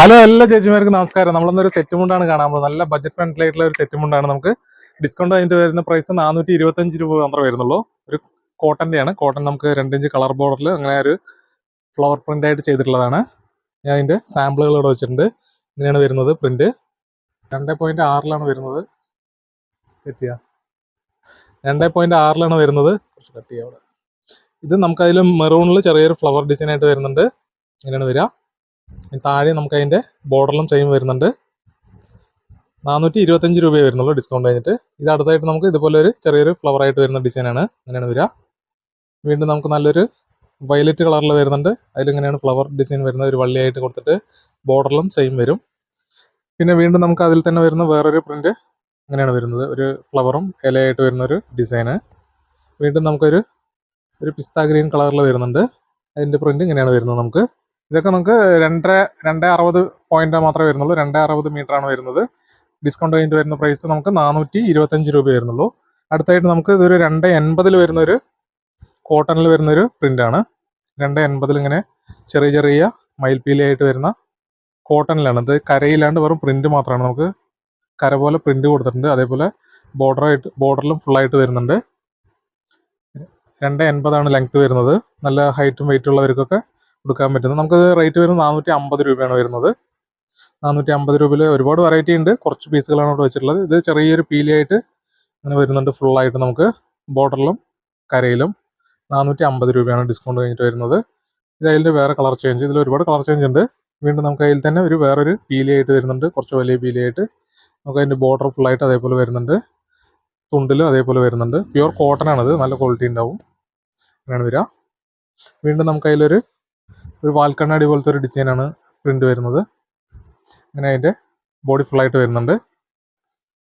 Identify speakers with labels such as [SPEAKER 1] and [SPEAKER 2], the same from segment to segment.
[SPEAKER 1] Hello എല്ലാ ചേച്ചിമാർക്കും നമസ്കാരം. നമ്മളൊന്നൊരു set മുണ്ടാണ് കാണാൻ പോകുന്നത്. നല്ല ബഡ്ജറ്റ് ഫ്രണ്ട്ലി ആയിട്ടുള്ള ഒരു സെറ്റ് മുണ്ടാണ് നമുക്ക്. ഡിസ്കൗണ്ട് അതിന്റെ വരുന്ന പ്രൈസ് നാനൂറ്റി ഇരുപത്തഞ്ച് രൂപ മാത്രമേ വരുന്നുള്ളൂ. ഒരു കോട്ടന്റെ ആണ് കോട്ടൺ നമുക്ക് രണ്ടിഞ്ച് കളർ ബോർഡറിൽ അങ്ങനെ ഒരു ഫ്ലവർ പ്രിന്റ് ആയിട്ട് ചെയ്തിട്ടുള്ളതാണ്. ഞാൻ അതിന്റെ സാമ്പിളുകൾ ഇവിടെ വെച്ചിട്ടുണ്ട്. ഇങ്ങനെയാണ് വരുന്നത് പ്രിന്റ് രണ്ട് പോയിന്റ് ആറിലാണ് വരുന്നത്. തെറ്റിയ രണ്ട് പോയിന്റ് ആറിലാണ് വരുന്നത്. കുറച്ച് കട്ട് ചെയ്യാം ഇത് നമുക്ക് അതിലും മെറൂണിൽ ചെറിയൊരു ഫ്ലവർ ഡിസൈൻ ആയിട്ട് വരുന്നുണ്ട്. ഇങ്ങനെയാണ് വരിക. താഴെ നമുക്ക് അതിന്റെ ബോർഡറിലും ചെയിൻ വരുന്നുണ്ട്. നാനൂറ്റി ഇരുപത്തഞ്ച് രൂപയെ വരുന്നുള്ളൂ ഡിസ്കൗണ്ട് കഴിഞ്ഞിട്ട്. ഇത് അടുത്തായിട്ട് നമുക്ക് ഇതുപോലെ ഒരു ചെറിയൊരു ഫ്ലവർ ആയിട്ട് വരുന്ന ഡിസൈനാണ് അങ്ങനെയാണ് വരിക. വീണ്ടും നമുക്ക് നല്ലൊരു വയലറ്റ് കളറിൽ വരുന്നുണ്ട്. അതിലിങ്ങനെയാണ് ഫ്ലവർ ഡിസൈൻ വരുന്നത്. ഒരു വള്ളിയായിട്ട് കൊടുത്തിട്ട് ബോർഡറിലും സെയിം വരും. പിന്നെ വീണ്ടും നമുക്ക് അതിൽ തന്നെ വരുന്ന വേറൊരു പ്രിന്റ് അങ്ങനെയാണ് വരുന്നത്. ഒരു ഫ്ലവറും ഇലയായിട്ട് വരുന്ന ഒരു ഡിസൈന് വീണ്ടും നമുക്കൊരു ഒരു പിസ്ത ഗ്രീൻ കളറിൽ വരുന്നുണ്ട്. അതിന്റെ പ്രിന്റ് ഇങ്ങനെയാണ് വരുന്നത് നമുക്ക്. ഇതൊക്കെ നമുക്ക് രണ്ടര രണ്ട് അറുപത് പോയിന്റ് മാത്രമേ വരുന്നുള്ളൂ. രണ്ട് അറുപത് മീറ്റർ ആണ് വരുന്നത്. ഡിസ്കൗണ്ട് കഴിഞ്ഞിട്ട് വരുന്ന പ്രൈസ് നമുക്ക് നാനൂറ്റി ഇരുപത്തഞ്ച് രൂപ വരുന്നുള്ളൂ. അടുത്തായിട്ട് നമുക്ക് ഇതൊരു രണ്ട് എൺപതിൽ വരുന്ന ഒരു കോട്ടണിൽ വരുന്ന ഒരു പ്രിന്റ് ആണ്. രണ്ട് എൺപതിൽ ഇങ്ങനെ ചെറിയ ചെറിയ മയിൽപ്പീലയായിട്ട് വരുന്ന കോട്ടണിലാണ് ഇത് കരയിലാണ്ട് വെറും പ്രിന്റ് മാത്രമാണ്. നമുക്ക് കര പോലെ പ്രിന്റ് കൊടുത്തിട്ടുണ്ട്. അതേപോലെ ബോർഡർ ആയിട്ട് ബോർഡറിലും ഫുൾ ആയിട്ട് വരുന്നുണ്ട്. രണ്ട് എൺപതാണ് ലെങ്ത് വരുന്നത്. നല്ല ഹൈറ്റും വെയിറ്റും ഉള്ളവർക്കൊക്കെ കൊടുക്കാൻ പറ്റുന്നത്. നമുക്ക് റേറ്റ് വരുന്നത് നാനൂറ്റി അമ്പത് രൂപയാണ് വരുന്നത്. നാനൂറ്റി അമ്പത് രൂപയിൽ ഒരുപാട് വെറൈറ്റി ഉണ്ട്. കുറച്ച് പീസുകളാണ് ഇവിടെ വെച്ചിട്ടുള്ളത്. ഇത് ചെറിയൊരു പീലിയായിട്ട് അങ്ങനെ വരുന്നുണ്ട് ഫുൾ ആയിട്ട് നമുക്ക് ബോർഡറിലും കരയിലും. നാനൂറ്റി അമ്പത് രൂപയാണ് ഡിസ്കൗണ്ട് കഴിഞ്ഞിട്ട് വരുന്നത്. ഇത് അതിന്റെ വേറെ കളർ ചേഞ്ച് ഇതിൽ ഒരുപാട് കളർ ചേഞ്ച് ഉണ്ട്. വീണ്ടും നമുക്ക് അതിൽ തന്നെ ഒരു വേറൊരു പീലിയായിട്ട് വരുന്നുണ്ട്. കുറച്ച് വലിയ പീലിയായിട്ട് നമുക്ക് അതിന്റെ ബോർഡർ ഫുള്ളായിട്ട് അതേപോലെ വരുന്നുണ്ട്. തുണ്ടിലും അതേപോലെ വരുന്നുണ്ട്. പ്യുവർ കോട്ടൺ ആണത്. നല്ല ക്വാളിറ്റി ഉണ്ടാവും. അങ്ങനെയാണ് വരിക. വീണ്ടും നമുക്ക് അതിലൊരു ഒരു വാൽക്കണ്ണാടി പോലത്തെ ഒരു ഡിസൈനാണ് പ്രിന്റ് വരുന്നത്. അങ്ങനെ അതിന്റെ ബോഡി ഫുള്ളായിട്ട് വരുന്നുണ്ട്.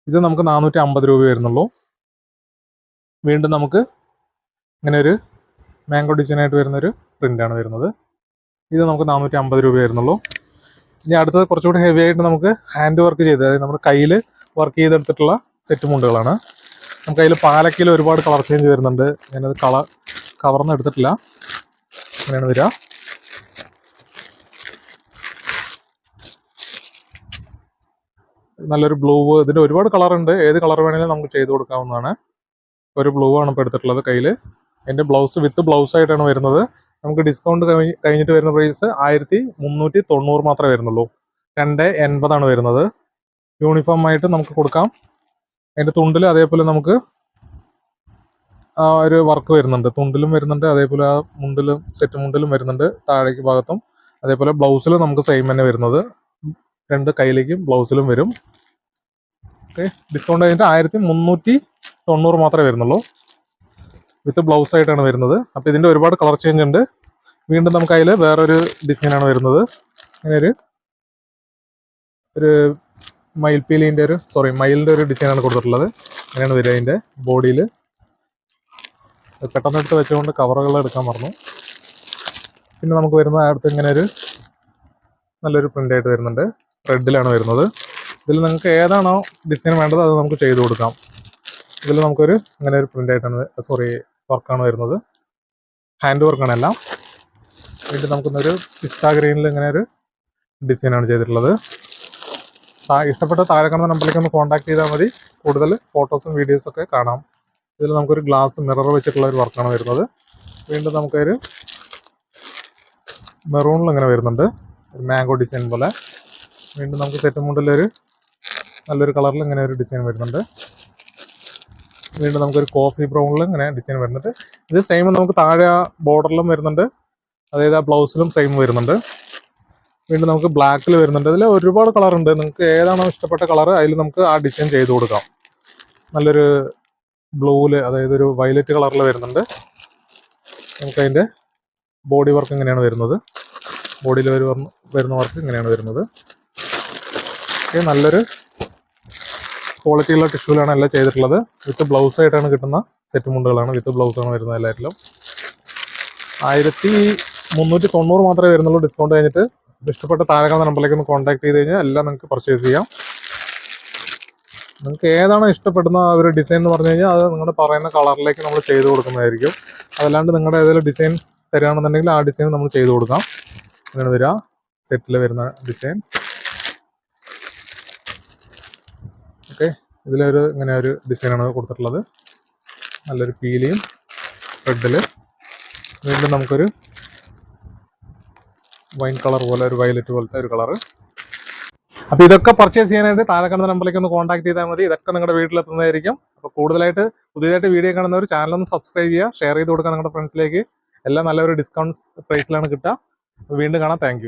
[SPEAKER 1] ഇത് നമുക്ക് നാനൂറ്റി അമ്പത് രൂപ വരുന്നുള്ളൂ. വീണ്ടും നമുക്ക് ഇങ്ങനെ ഒരു മാംഗോ ഡിസൈനായിട്ട് വരുന്നൊരു പ്രിന്റാണ് വരുന്നത്. ഇത് നമുക്ക് നാനൂറ്റി അമ്പത് രൂപ വരുന്നുള്ളൂ. ഇനി അടുത്തത് കുറച്ചുകൂടി ഹെവി ആയിട്ട് നമുക്ക് ഹാൻഡ് വർക്ക് ചെയ്ത് അതായത് നമ്മുടെ കയ്യിൽ വർക്ക് ചെയ്തെടുത്തിട്ടുള്ള സെറ്റ് മുണ്ടുകളാണ്. നമുക്ക് അതിൽ പാലക്കയിൽ ഒരുപാട് കളർ ചേഞ്ച് വരുന്നുണ്ട്. ഞാനത് കളർ കവർന്ന് എടുത്തിട്ടില്ല. അങ്ങനെയാണ് വരിക. നല്ലൊരു ബ്ലൂ ഇതിന്റെ ഒരുപാട് കളർ ഉണ്ട്. ഏത് കളർ വേണമെങ്കിലും നമുക്ക് ചെയ്ത് കൊടുക്കാവുന്നതാണ്. ഒരു ബ്ലൂ ആണ് ഇപ്പോൾ എടുത്തിട്ടുള്ളത് കയ്യിൽ എന്റെ ബ്ലൗസ് വിത്ത് ബ്ലൗസ് ആയിട്ടാണ് വരുന്നത്. നമുക്ക് ഡിസ്കൗണ്ട് കഴിഞ്ഞിട്ട് വരുന്ന പ്രൈസ് ആയിരത്തി മുന്നൂറ്റി തൊണ്ണൂറ് മാത്രമേ വരുന്നുള്ളൂ. രണ്ട് എൺപതാണ് വരുന്നത്. യൂണിഫോം ആയിട്ട് നമുക്ക് കൊടുക്കാം. അതിന്റെ തുണ്ടിൽ അതേപോലെ നമുക്ക് ആ ഒരു വർക്ക് വരുന്നുണ്ട്. തുണ്ടിലും വരുന്നുണ്ട് അതേപോലെ ആ മുണ്ടിലും സെറ്റ് മുണ്ടിലും വരുന്നുണ്ട് താഴേക്ക് ഭാഗത്തും. അതേപോലെ ബ്ലൗസിലും നമുക്ക് സെയിം തന്നെ വരുന്നത്. രണ്ട് കയ്യിലേക്കും ബ്ലൗസിലും വരും. ഓക്കെ ഡിസ്കൗണ്ട് കഴിഞ്ഞിട്ട് ആയിരത്തി മുന്നൂറ്റി തൊണ്ണൂറ് മാത്രമേ വരുന്നുള്ളൂ. വിത്ത് ബ്ലൗസ് ആയിട്ടാണ് വരുന്നത്. അപ്പോൾ ഇതിന്റെ ഒരുപാട് കളർ ചേഞ്ച് ഉണ്ട്. വീണ്ടും നമുക്ക് അതിൽ വേറൊരു ഡിസൈനാണ് വരുന്നത്. ഇങ്ങനെ ഒരു ഒരു മയിൽപ്പീലിന്റെ ഒരു സോറി മയിലിന്റെ ഒരു ഡിസൈനാണ് കൊടുത്തിട്ടുള്ളത്. അങ്ങനെയാണ് വരിക അതിന്റെ ബോഡിയിൽ പെട്ടെന്ന് എടുത്ത് വെച്ചുകൊണ്ട് കവറുകൾ എടുക്കാൻ പറഞ്ഞു പിന്നെ നമുക്ക് വരുന്ന അടുത്ത് ഇങ്ങനെ ഒരു നല്ലൊരു പ്രിന്റായിട്ട് വരുന്നുണ്ട്. റെഡിലാണ് വരുന്നത്. ഇതിൽ നിങ്ങൾക്ക് ഏതാണോ ഡിസൈൻ വേണ്ടത് അത് നമുക്ക് ചെയ്ത് കൊടുക്കാം. ഇതിൽ നമുക്കൊരു ഇങ്ങനെ ഒരു പ്രിന്റ് ആയിട്ടാണ് സോറി വർക്കാണ് വരുന്നത്. ഹാൻഡ് വർക്കാണ് എല്ലാം. വീണ്ടും നമുക്കൊന്നൊരു പിസ്ത ഗ്രീനിൽ ഇങ്ങനെ ഒരു ഡിസൈനാണ് ചെയ്തിട്ടുള്ളത്. ഇഷ്ടപ്പെട്ട താഴെ കാണുന്ന നമ്പറിലേക്ക് ഒന്ന് കോൺടാക്ട് ചെയ്താൽ മതി. കൂടുതൽ ഫോട്ടോസും വീഡിയോസും ഒക്കെ കാണാം. ഇതിൽ നമുക്കൊരു ഗ്ലാസ് മിറർ വെച്ചിട്ടുള്ള ഒരു വർക്കാണ് വരുന്നത്. വീണ്ടും നമുക്കൊരു മെറൂണിൽ ഇങ്ങനെ വരുന്നുണ്ട്. ഒരു മാംഗോ ഡിസൈൻ പോലെ. വീണ്ടും നമുക്ക് സെറ്റ് മുണ്ടിലൊരു നല്ലൊരു കളറിൽ ഇങ്ങനെ ഒരു ഡിസൈൻ വരുന്നുണ്ട്. വീണ്ടും നമുക്കൊരു കോഫി ബ്രൗണിൽ ഇങ്ങനെ ഡിസൈൻ വരുന്നുണ്ട്. ഇത് സെയിം നമുക്ക് താഴെ ആ ബോർഡറിലും വരുന്നുണ്ട്. അതായത് ആ ബ്ലൗസിലും സെയിം വരുന്നുണ്ട്. വീണ്ടും നമുക്ക് ബ്ലാക്കിൽ വരുന്നുണ്ട്. ഇതിൽ ഒരുപാട് കളർ ഉണ്ട് നിങ്ങൾക്ക് ഏതാണോ ഇഷ്ടപ്പെട്ട കളർ അതിൽ നമുക്ക് ആ ഡിസൈൻ ചെയ്ത് കൊടുക്കാം. നല്ലൊരു ബ്ലൂവിൽ അതായത് ഒരു വയലറ്റ് കളറിൽ വരുന്നുണ്ട്. നമുക്ക് അതിന്റെ ബോഡി വർക്ക് ഇങ്ങനെയാണ് വരുന്നത്. ബോഡിയിൽ വരുന്ന വർക്ക് ഇങ്ങനെയാണ് വരുന്നത്. ഓക്കെ നല്ലൊരു ക്വാളിറ്റിയുള്ള ടിഷ്യൂലാണ് എല്ലാം ചെയ്തിട്ടുള്ളത്. വിത്ത് ബ്ലൗസ് ആയിട്ടാണ് കിട്ടുന്ന സെറ്റ് മുണ്ടുകളാണ്. വിത്ത് ബ്ലൗസ് ആണ് വരുന്നത് എല്ലാറ്റിലും. ആയിരത്തി മുന്നൂറ്റി തൊണ്ണൂറ് മാത്രമേ വരുന്നുള്ളൂ. ഡിസ്കൗണ്ട് കഴിഞ്ഞിട്ട് ഇഷ്ടപ്പെട്ട താഴെ കാണുന്ന നമ്പറിലേക്ക് ഒന്ന് കോൺടാക്ട് ചെയ്ത് കഴിഞ്ഞാൽ എല്ലാം നിങ്ങൾക്ക് പർച്ചേസ് ചെയ്യാം. നിങ്ങൾക്ക് ഏതാണോ ഇഷ്ടപ്പെടുന്ന ഒരു ഡിസൈൻ എന്ന് പറഞ്ഞു കഴിഞ്ഞാൽ അത് നിങ്ങളുടെ പറയുന്ന കളറിലേക്ക് നമ്മൾ ചെയ്ത് കൊടുക്കുന്നതായിരിക്കും. അതല്ലാണ്ട് നിങ്ങളുടെ ഏതെങ്കിലും ഡിസൈൻ തരികയാണെന്നുണ്ടെങ്കിൽ ആ ഡിസൈൻ നമ്മൾ ചെയ്ത് കൊടുക്കാം. അങ്ങനെ വരിക സെറ്റിൽ വരുന്ന ഡിസൈൻ ഓക്കെ ഇതിലൊരു ഇങ്ങനെ ഒരു ഡിസൈനാണ് കൊടുത്തിട്ടുള്ളത്. നല്ലൊരു പീലിയും റെഡിൽ വീണ്ടും നമുക്കൊരു വൈൻ കളർ പോലെ ഒരു വയലറ്റ് പോലത്തെ ഒരു കളറ്. അപ്പൊ ഇതൊക്കെ പർച്ചേസ് ചെയ്യാനായിട്ട് താഴെ കാണുന്ന നമ്പറിലേക്ക് ഒന്ന് കോൺടാക്ട് ചെയ്താൽ മതി. ഇതൊക്കെ നിങ്ങളുടെ വീട്ടിലെത്തുന്നതായിരിക്കും അപ്പൊ കൂടുതലായിട്ട് പുതിയതായിട്ട് വീഡിയോ കാണുന്നവർ ചാനൽ ഒന്ന് സബ്സ്ക്രൈബ് ചെയ്യുക ഷെയർ ചെയ്ത് കൊടുക്കുക നിങ്ങളുടെ ഫ്രണ്ട്സിലേക്ക് എല്ലാം നല്ലൊരു ഡിസ്കൗണ്ട് പ്രൈസിലാണ് കിട്ടുക. വീണ്ടും കാണാം. താങ്ക്